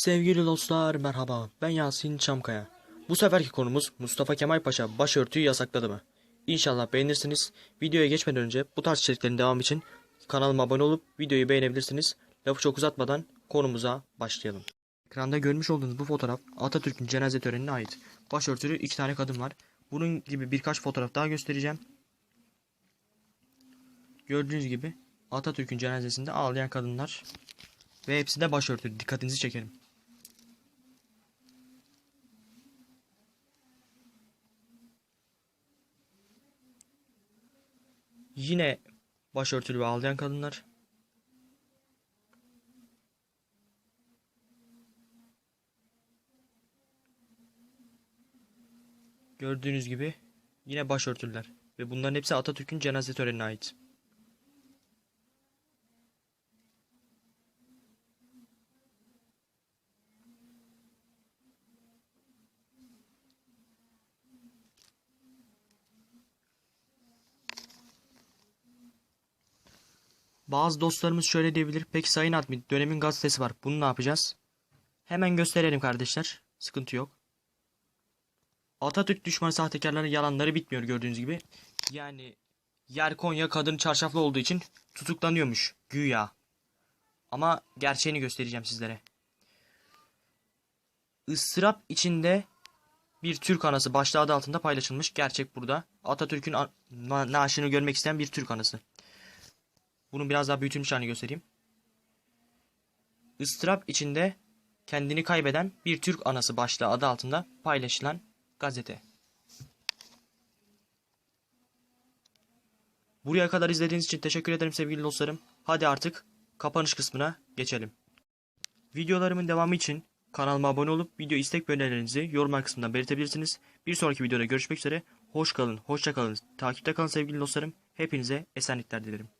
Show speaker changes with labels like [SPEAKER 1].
[SPEAKER 1] Sevgili dostlar merhaba ben Yasin Çamkaya. Bu seferki konumuz Mustafa Kemal Paşa başörtüyü yasakladı mı? İnşallah beğenirsiniz. Videoya geçmeden önce bu tarz içeriklerin devamı için kanalıma abone olup videoyu beğenebilirsiniz. Lafı çok uzatmadan konumuza başlayalım. Ekranda görmüş olduğunuz bu fotoğraf Atatürk'ün cenaze törenine ait. Başörtülü iki tane kadın var. Bunun gibi birkaç fotoğraf daha göstereceğim. Gördüğünüz gibi Atatürk'ün cenazesinde ağlayan kadınlar ve hepsi de başörtülü. Dikkatinizi çekerim. Yine başörtülü ve ağlayan kadınlar. Gördüğünüz gibi yine başörtüler ve bunların hepsi Atatürk'ün cenaze törenine ait. Bazı dostlarımız şöyle diyebilir. Peki Sayın Admin dönemin gazetesi var. Bunu ne yapacağız? Hemen gösterelim kardeşler. Sıkıntı yok. Atatürk düşmanı sahtekarların yalanları bitmiyor gördüğünüz gibi. Yani yer Konya kadın çarşaflı olduğu için tutuklanıyormuş güya. Ama gerçeğini göstereceğim sizlere. Isırap içinde bir Türk anası başlığı adı altında paylaşılmış. Gerçek burada. Atatürk'ün naaşını görmek isteyen bir Türk anası. Bunun biraz daha büyütülmüş halini göstereyim. Istırap içinde kendini kaybeden bir Türk anası başlığı adı altında paylaşılan gazete. Buraya kadar izlediğiniz için teşekkür ederim sevgili dostlarım. Hadi artık kapanış kısmına geçelim. Videolarımın devamı için kanalıma abone olup video istek ve önerilerinizi yorumlar kısmından belirtebilirsiniz. Bir sonraki videoda görüşmek üzere. Hoş kalın, hoşça kalın. Takipte kalın sevgili dostlarım. Hepinize esenlikler dilerim.